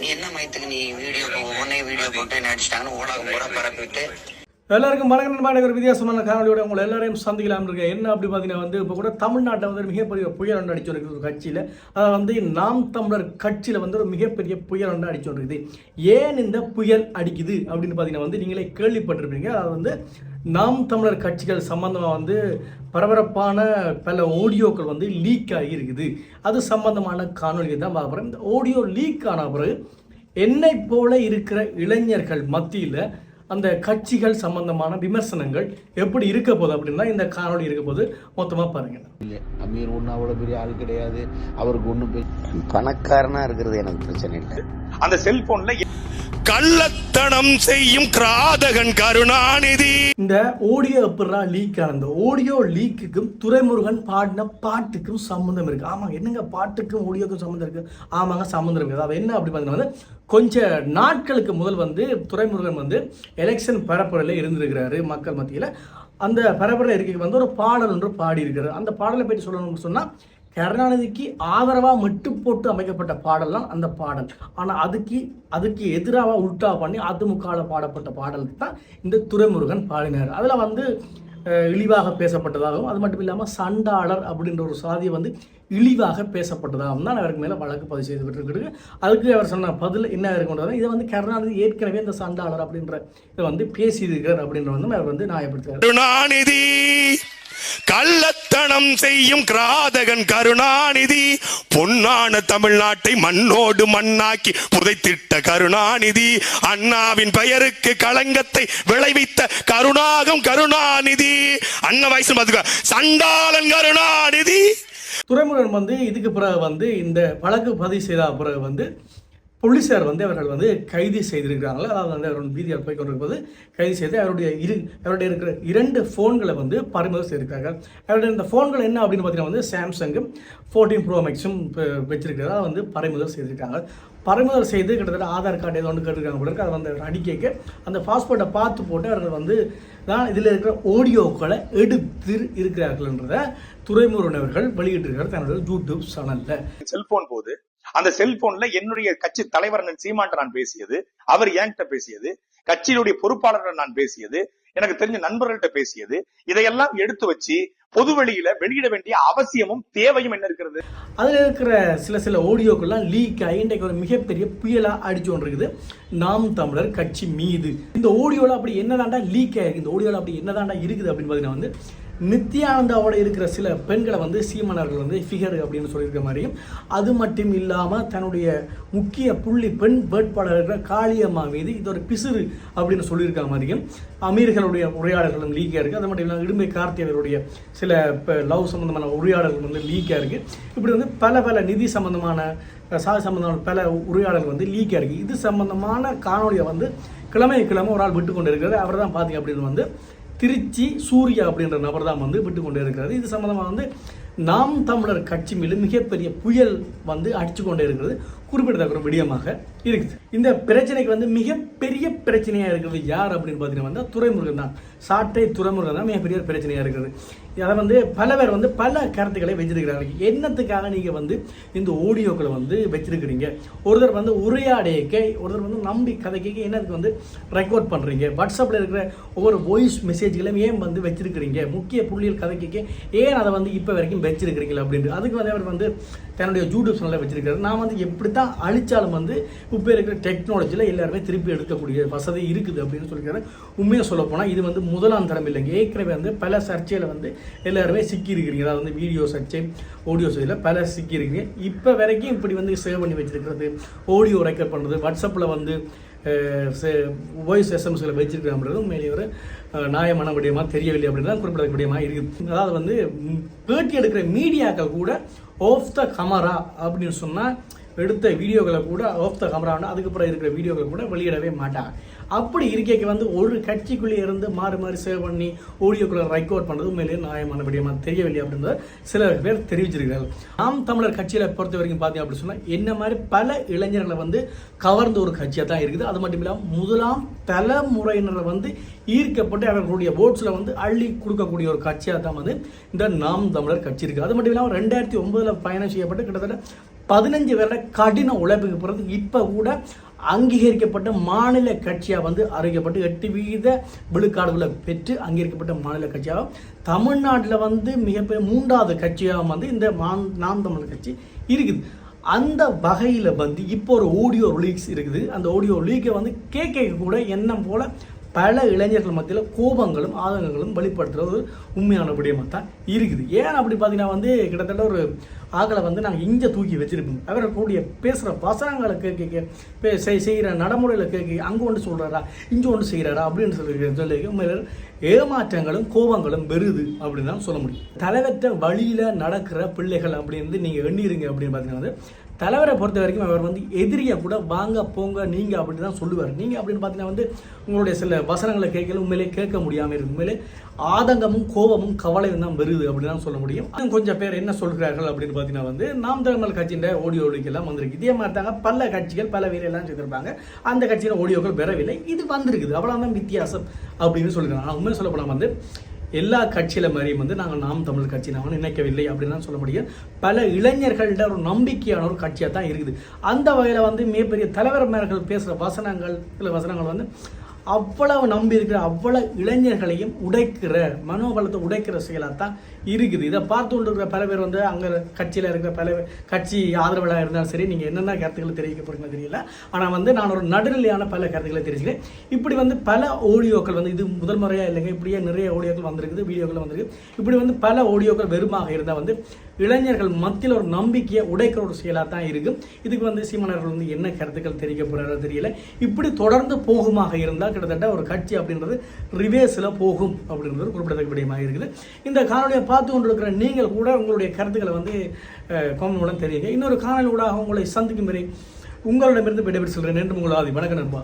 நீ என்ன மயத்துக்கு நீ வீடியோ ஒவ்வொன்னே வீடியோ போட்டு நடிச்சிட்டாங்கன்னு ஊடகம் பூரா பரப்பிட்டு எல்லாருக்கும் வணக்கம் நண்பா ஒரு வித்தியாசமான காணொலியோட உங்களை எல்லாரையும் சந்திக்கலாம் இருக்கேன். என்ன அப்படி பார்த்தீங்கன்னா வந்து இப்போ கூட தமிழ்நாட்டில் வந்து ஒரு மிகப்பெரிய புயல் ஒன்று அடிச்சு ஒரு கட்சியில். அதை வந்து நாம் தமிழர் கட்சியில் வந்து ஒரு மிகப்பெரிய புயல் ஒன்று அடிச்சு இருக்குது ஏன் இந்த புயல் அடிக்குது அப்படின்னு பார்த்தீங்கன்னா வந்து நீங்களே கேள்விப்பட்டிருப்பீங்க. அது வந்து நாம் தமிழர் கட்சிகள் சம்பந்தமாக வந்து பரபரப்பான பல ஆடியோக்கள் வந்து லீக் ஆகியிருக்குது அது சம்பந்தமான காணொலியை தான் பார்க்க இந்த ஆடியோ லீக் ஆன பிறகு என்னை போல இருக்கிற இளைஞர்கள் மத்தியில் அந்த கட்சிகள் சம்பந்தமான விமர்சனங்கள் எப்படி இருக்க போகுது அப்படின்னா இந்த காணொளி இருக்க போது மொத்தமாக பாருங்க. இல்லை அமீர் ஒன்றும் அவ்வளோ பெரிய ஆள் கிடையாது. அவருக்கு ஒன்றும் பணக்காரனா இருக்கிறது எனக்கு பிரச்சனை இல்லை. அந்த செல்போன்ல கள்ளத்தனம் செய்யும் கிராதகன் கருணாநிதி. இந்த ஆடியோ எப்படா லீக் ஆன இந்த ஆடியோ லீக்குக்கும் துரைமுருகன் பாடின பாட்டுக்கும் சம்மந்தம் இருக்கு. ஆமாங்க என்னங்க பாட்டுக்கும் ஆடியோக்கும் சம்மந்தம் இருக்கு? ஆமாங்க சம்மந்தம் இருக்கு. அது என்ன அப்படி பார்த்தீங்கன்னா வந்து கொஞ்ச நாட்களுக்கு முதல் வந்து துரைமுருகன் வந்து எலெக்ஷன் பரப்புரையில் இருந்திருக்கிறாரு மக்கள் மத்தியில். அந்த பரப்புரை இருக்க வந்து ஒரு பாடல் ஒன்று பாடியிருக்கிறாரு. அந்த பாடலை பற்றி சொல்லணும்னு சொன்னால் கருணாநிதிக்கு ஆதரவாக மட்டு போட்டு அமைக்கப்பட்ட பாடல்லாம் அந்த பாடல். ஆனால் அதுக்கு அதுக்கு எதிராக உல்டா பண்ணி அதிமுகவில் பாடப்பட்ட பாடலுக்கு தான் இந்த துரைமுருகன் பாடினார். அதில் வந்து இழிவாக பேசப்பட்டதாகவும் அது மட்டும் இல்லாமல் சண்டாளர் அப்படின்ற ஒரு சாதியை வந்து இழிவாக பேசப்பட்டதாகவும் தான் அவருக்கு மேலே வழக்கு பதிவு செய்து அதுக்கு அவர் சொன்ன பதில் என்ன இருக்குன்றது இதை வந்து கருணாநிதி ஏற்கனவே இந்த சண்டாளர் அப்படின்ற இதை வந்து பேசியிருக்கிறார் அப்படின்ற வந்து அவர் வந்து நியாயப்படுத்துகிறார் கருணாநிதி! கள்ளத்தனம் செய்யும் கிராதகன் கருணாநிதி பொன்னான தமிழ்நாட்டை மண்ணோடு மண்ணாக்கி புதைத்திட்ட கருணாநிதி அண்ணாவின் பெயருக்கு களங்கத்தை விளைவித்த கருணாகம் கருணாநிதி. அண்ணன் வயசு பாத்துக்க. சண்டாளன் கருணாநிதி. துறைமுருகன் வந்து இதுக்கு பிறகு வந்து இந்த வழக்கு பதிவு செய்த பிறகு வந்து போலீஸார் வந்து அவர்கள் வந்து கைது செய்திருக்கிறாங்களா அதாவது வந்து அவர் வீதியால் போய் கொண்டிருக்கும்போது கைது செய்து அவருடைய இரு அவருடைய இருக்கிற இரண்டு ஃபோன்களை வந்து பறிமுதல் செய்திருக்காங்க அவருடைய இந்த ஃபோன்கள் என்ன அப்படின்னு பார்த்தீங்கன்னா வந்து சாம்சங்கும் ஃபோர்டீன் ப்ரோ மேக்ஸும் வச்சிருக்கிறதா. வந்து பறிமுதல் செய்திருக்காங்க பறிமுதல் செய்து கிட்டத்தட்ட ஆதார் கார்டு ஏதோ ஒன்று கேட்டிருக்காங்க போல அதை வந்து அவர் அடிக்க அந்த பாஸ்போர்ட்டை பார்த்து போட்டு அவர்கள் வந்து தான் இதில் இருக்கிற ஆடியோக்களை எடுத்து இருக்கிறார்கள்ன்றத துறைமுருகன் அவர்கள் வெளியிட்டிருக்கிறார் தன்னுடைய யூடியூப் சேனலில். செல்ஃபோன் போது அந்த செல்போன்ல என்னுடைய கட்சி தலைவர் அண்ணன் நான் பேசியது அவர் என்கிட்ட பேசியது கட்சியினுடைய பொறுப்பாளர்கள் நான் பேசியது எனக்கு தெரிஞ்ச நண்பர்கள்ட்ட பேசியது இதையெல்லாம் எடுத்து வச்சு பொது வெளியில வெளியிட வேண்டிய அவசியமும் தேவையும் என்ன இருக்கிறது? அதில் இருக்கிற சில சில ஆடியோக்கள்லாம் லீக் ஆகி இன்றைக்கு ஒரு மிகப்பெரிய புயலாக அடிச்சு கொண்டிருக்குது. நாம் தமிழர் கட்சி மீது. இந்த ஓடியோல அப்படி என்னதாண்டா லீக் ஆயிருக்கு? இந்த ஓடியோல அப்படி என்னதாண்டா இருக்குது அப்படின்னு பார்த்தீங்கன்னா வந்து நித்யானந்தாவோட இருக்கிற சில பெண்களை வந்து சீமனர்கள் வந்து ஃபிகர் அப்படின்னு சொல்லியிருக்க மாதிரியும் அது மட்டும் இல்லாமல் தன்னுடைய முக்கிய புள்ளி பெண் வேட்பாளர் இருக்கிற காளியம்மா மீது இது ஒரு பிசுறு அப்படின்னு சொல்லியிருக்க மாதிரியும் அமீர்களுடைய உரையாடல்களும் லீக்காக இருக்குது அது மட்டும் இல்லாமல் இடும்பை கார்த்தியவருடைய சில இப்போ லவ் சம்மந்தமான உரையாடல்கள் வந்து லீக்காக இருக்குது இப்படி வந்து பல பல நிதி சம்மந்தமான சாதி சம்மந்தமான பல உரையாடல்கள் வந்து லீக்காக இருக்குது இது சம்மந்தமான காணொலியை வந்து கிழமை கிழமை ஒரு ஆள் விட்டு கொண்டு இருக்கிறது அவர் தான் பார்த்தீங்க அப்படின்னு வந்து திருச்சி சூர்யா அப்படின்ற நபர் தான் வந்து விட்டு கொண்டு இருக்கிறது இது சம்மந்தமாக வந்து நாம் தமிழர் கட்சி மீது மிகப்பெரிய புயல் வந்து அடித்து கொண்டே இருக்கிறது. குறிப்பிடத்தக்க ஒரு விடயமாக இருக்குது. இந்த பிரச்சனைக்கு வந்து மிகப்பெரிய பிரச்சனையாக இருக்கிறது யார் அப்படின்னு பார்த்தீங்கன்னா வந்து துறைமுருகன் தான். சாட்டை துறைமுருகன் தான் மிகப்பெரிய ஒரு பிரச்சனையாக இருக்குது அதை வந்து பல பேர் வந்து பல கருத்துக்களை வச்சிருக்கிறாங்க என்னத்துக்காக நீங்கள் வந்து இந்த ஆடியோக்களை வந்து வச்சிருக்கிறீங்க? ஒருத்தர் வந்து உரையாடையக்க ஒருத்தர் வந்து நம்பி கதைக்கு என்னதுக்கு வந்து ரெக்கார்ட் பண்ணுறீங்க வாட்ஸ்அப்பில் இருக்கிற ஒவ்வொரு வாய்ஸ் மெசேஜ்களையும் ஏன் வந்து வச்சிருக்கிறீங்க? முக்கிய புள்ளியல் கதைக்கு ஏன் அதை வந்து இப்போ வரைக்கும் வச்சிருக்கிறீங்களா அப்படின்ட்டு. அதுக்கு வந்து அவர் வந்து தன்னுடைய யூடியூப் சேனலில் வச்சிருக்காரு நான் வந்து எப்படி தான் அழிச்சாலும் வந்து இப்போ இருக்கிற டெக்னாலஜியில் எல்லாருமே திருப்பி எடுக்கக்கூடிய வசதி இருக்குது அப்படின்னு சொல்லியிருக்காரு உண்மையாக சொல்ல போனால் இது வந்து முதலாம் தரம் இல்லைங்க. ஏற்கனவே வந்து பல சர்ச்சையில் வந்து எல்லாருமே சிக்கி இருக்கிறீங்க அதாவது வந்து வீடியோ சர்ச்சை ஆடியோ சர்ச்சையில் பல சிக்கி இப்போ வரைக்கும் இப்படி வந்து சேவ் பண்ணி வச்சுருக்கிறது ஆடியோ ரெக்கார்ட் பண்ணுறது வாட்ஸ்அப்பில் வந்து வாய்ஸ் எஸ்எம்ஸில் வச்சிருக்கிறாங்கிறது உண்மையிலேயே ஒரு நியாயமான விடயமாக தெரியவில்லை அப்படின்னு தான் குறிப்பிடத்தக்க இருக்குது. அதாவது வந்து பேட்டி எடுக்கிற மீடியாக்கள் கூட ஆஃப் த கமரா அப்படின்னு சொன்னால் எடுத்த வீடியோக்களை கூட ஆஃப் த கமரான்னு அதுக்கப்புறம் இருக்கிற வீடியோக்களை கூட வெளியிடவே மாட்டாங்க. அப்படி இருக்கைக்கு வந்து ஒரு கட்சிக்குள்ளே இருந்து மாறி மாறி சேவ் பண்ணி ஓடியோக்குள்ள ரெக்கார்ட் பண்ணது உண்மையிலேயே நியாயமான விடயமாக தெரியவில்லை அப்படின்றத சில பேர் தெரிவிச்சிருக்கிறார்கள். நாம் தமிழர் கட்சியில் பொறுத்த வரைக்கும் பார்த்தீங்க அப்படின்னு சொன்னால் என்ன மாதிரி பல இளைஞர்களை வந்து கவர்ந்த ஒரு கட்சியாக தான் இருக்குது. அது மட்டும் இல்லாமல் முதலாம் தலைமுறையினரை வந்து ஈர்க்கப்பட்டு அவர்களுடைய ஓட்ஸில் வந்து அள்ளி கொடுக்கக்கூடிய ஒரு கட்சியாக தான் வந்து இந்த நாம் தமிழர் கட்சி இருக்குது அது மட்டும் இல்லாமல் ரெண்டாயிரத்தி ஒன்பதில் பயணம் செய்யப்பட்டு கிட்டத்தட்ட பதினஞ்சு வருட கடின உழைப்புக்கு பிறகு இப்போ கூட அங்கீகரிக்கப்பட்ட மாநில கட்சியாக வந்து அறிவிக்கப்பட்டு எட்டு வீத விழுக்காடுகளை பெற்று அங்கீகரிக்கப்பட்ட மாநில கட்சியாக தமிழ்நாட்டில் வந்து மிகப்பெரிய மூன்றாவது கட்சியாக வந்து இந்த நாம் தமிழ் கட்சி இருக்குது. அந்த வகையில் வந்து இப்போ ஒரு ஆடியோ லீக்ஸ் இருக்குது. அந்த ஆடியோ லீக்கை வந்து கேட்க கூட எண்ணம் போல பல இளைஞர்கள் மத்தியில் கோபங்களும் ஆதங்கங்களும் வெளிப்படுத்துகிற ஒரு உண்மையான விடயமாக தான் இருக்குது. ஏன் அப்படி பார்த்தீங்கன்னா வந்து கிட்டத்தட்ட ஒரு ஆக்களை வந்து நாங்கள் இங்கே தூக்கி வச்சுருப்போம். அவரை கூடிய பேசுகிற வசனங்களை கேட்க பே செய்கிற நடைமுறையில் கேட்க அங்கே ஒன்று சொல்கிறாரா இங்கே ஒன்று செய்கிறாரா அப்படின்னு சொல்லி சொல்லி ஏமாற்றங்களும் கோபங்களும் பெருது அப்படின்னு தான் சொல்ல முடியும். தலைவற்ற வழியில் நடக்கிற பிள்ளைகள் அப்படின்னு நீங்கள் எண்ணிருங்க அப்படின்னு பார்த்தீங்கன்னா வந்து தலைவரை பொறுத்த வரைக்கும் அவர் வந்து எதிரியை கூட வாங்க போங்க நீங்கள் அப்படின்னு தான் சொல்லுவார். நீங்கள் அப்படின்னு பார்த்தீங்கன்னா வந்து உங்களுடைய சில வசனங்களை கேட்கல உண்மையிலே கேட்க முடியாமல் இருக்கு. உண்மையிலே ஆதங்கமும் கோபமும் கவலையும் தான் வருது அப்படின்னு தான் சொல்ல முடியும். கொஞ்சம் பேர் என்ன சொல்கிறார்கள் அப்படின்னு பார்த்தீங்கன்னா வந்து நாம் தமிழ் கட்சியின் ஆடியோ எல்லாம் வந்திருக்கு. இதே மாதிரி தாங்க பல கட்சிகள் பல வேலையெல்லாம் செய்திருப்பாங்க அந்த கட்சியின் ஆடியோக்கள் பெறவில்லை இது வந்திருக்குது. அவ்வளோதான் வித்தியாசம் அப்படின்னு சொல்லியிருக்காங்க ஆனால் உண்மையை சொல்லப்போனால் வந்து எல்லா கட்சியில மாதிரியும் வந்து நாங்கள் நாம் தமிழ் கட்சி நாங்கள் நினைக்கவில்லை அப்படின்னு சொல்ல முடியும் பல இளைஞர்கள்ட்ட ஒரு நம்பிக்கையான ஒரு கட்சியாக தான் இருக்குது. அந்த வகையில் வந்து மிகப்பெரிய தலைவர் மேலர்கள் பேசுகிற வசனங்கள் சில வசனங்கள் வந்து அவ்வளவு நம்பி இருக்கிற அவ்வளவு இளைஞர்களையும் உடைக்கிற மனோபலத்தை உடைக்கிற செயலாக தான் இருக்குது. இதை பார்த்து கொண்டு இருக்கிற பல பேர் வந்து அங்கே கட்சியில் இருக்கிற பல கட்சி ஆதரவாளராக இருந்தாலும் சரி நீங்கள் என்னென்ன கருத்துக்களை தெரிவிக்க போறீங்களோ தெரியல. ஆனால் வந்து நான் ஒரு நடுநிலையான பல கருத்துக்களை தெரிஞ்சுக்கிறேன் இப்படி வந்து பல ஆடியோக்கள் வந்து இது முதல் முறையாக இல்லைங்க இப்படியே நிறைய ஆடியோக்கள் வந்திருக்குது வீடியோக்கள் வந்திருக்கு இப்படி வந்து பல ஆடியோக்கள் வெறுமாக இருந்தால் வந்து இளைஞர்கள் மத்தியில் ஒரு நம்பிக்கையை உடைக்கிற ஒரு செயலாக தான் இருக்கும் இதுக்கு வந்து சீமானவர்கள் வந்து என்ன கருத்துக்கள் தெரிவிக்க போகிறாரோ தெரியல. இப்படி தொடர்ந்து போகுமாக இருந்தால் கிட்டத்தட்ட ஒரு கட்சி அப்படின்றது ரிவேஸில் போகும் அப்படின்றது குறிப்பிடத்தக்க விடயமாக இருக்குது. இந்த காணொலியை பார்த்து கொண்டிருக்கிற நீங்கள் கூட உங்களுடைய கருத்துக்களை வந்து காமெண்ட் மூலம் தெரியுங்க இன்னொரு காணொலி ஊடாக உங்களை சந்திக்கும் வரை உங்களிடமிருந்து விடைபெற்று செல்கிறேன். என்று உங்கள் ஆதி. வணக்கம் நண்பா.